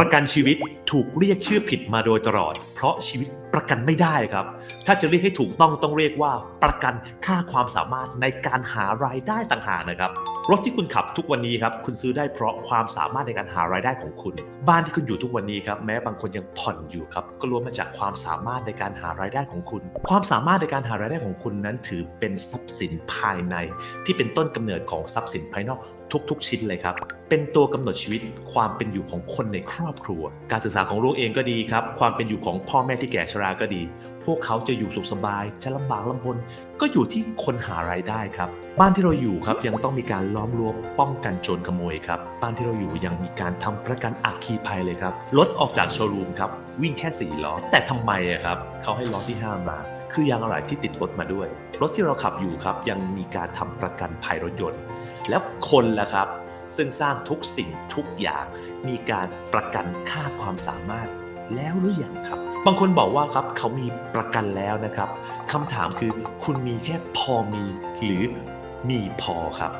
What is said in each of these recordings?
ประกันชีวิตถูกเรียกชื่อผิดมาโดยตลอด เพราะชีวิตประกันไม่ได้ครับ ถ้าจะเรียกให้ถูกต้องต้องเรียกว่าประกันค่าความสามารถในการหารายได้ต่างหากนะครับ รถที่คุณขับทุกวันนี้ครับคุณซื้อได้เพราะความสามารถในการหารายได้ของคุณ บ้านที่คุณอยู่ทุกวันนี้ครับแม้บางคนยังผ่อนอยู่ครับก็ล้วนมาจากความสามารถในการหารายได้ของคุณ ความสามารถในการหารายได้ของคุณนั้นถือเป็นทรัพย์สินภายใน ที่เป็นต้นกำเนิดของทรัพย์สินภายนอก ทุกๆ ชิ้นเลยครับ เป็นตัวกำหนดชีวิตความเป็นอยู่ของคนในครอบครัว การศึกษาของลูกเองก็ดีครับ ความเป็นอยู่ของพ่อแม่ที่แก่ชราก็ดี พวกเขาจะอยู่สุขสบาย จะลำบากลำบน ก็อยู่ที่คนหารายได้ครับ บ้านที่เราอยู่ครับยังต้องมีการล้อมรั้วป้องกันโจรขโมยครับ บ้านที่เราอยู่ยังมีการทำประกันอัคคีภัยเลยครับ รถออกจากโชว์รูมครับวิ่งแค่สี่ล้อ แต่ทำไมอะครับเขาให้ล้อที่ห้ามา คือยางอะไหล่ที่ติดรถมาด้วย รถที่เราขับอยู่ครับยังมีการทำประกันภัยรถยนต์ แล้วคนล่ะครับ ซึ่งสร้างทุกสิ่งทุกอย่างมีการประกันค่าความสามารถแล้วหรือยังครับ บางคนบอกว่าครับเขามีประกันแล้วนะครับคำถามคือคุณมีแค่พอมีหรือมีพอครับ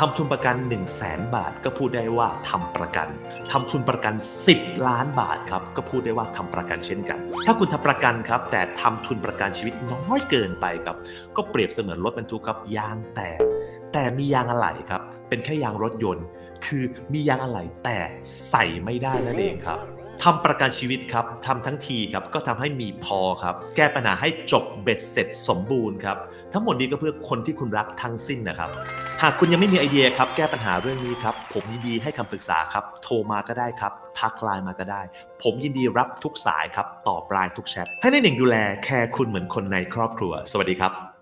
ทำทุนประกัน 1 0 0 0 0แสนบาท ก็พูดได้ว่าทำประกันทำทุนประกัน 10 ล้านบาทครับก็พูดได้ว่าทำประกันเช่นกัน ถ้าคุณทำประกันครับ แต่ทำทุนประกันชีวิตน้อยเกินไปครับ ก็เปรียบเสมือนรถบรรทุกครับยางแตกแต่มียางอะไหล่ครับ เป็นแค่ยางรถยนต์ คือมียางอะไหล่แต่ใส่ไม่ได้นั่นเองครับ ทำประกันชีวิตครับทำทั้งทีครับก็ทำให้มีพอครับ แก้ปัญหาให้จบเบ็ดเสร็จสมบูรณ์ครับทั้งหมดนี้ก็เพื่อคนที่คุณรักทั้งสิ้นนะครับ หากคุณยังไม่มีไอเดียครับแก้ปัญหาเรื่องนี้ครับ ผมยินดีให้คำปรึกษาครับ โทรมาก็ได้ครับ ทักไลน์มาก็ได้ ผมยินดีรับทุกสายครับตอบไลน์ทุกแชทให้ในหนึ่งดูแลแคร์คุณเหมือนคนในครอบครัว สวัสดีครับ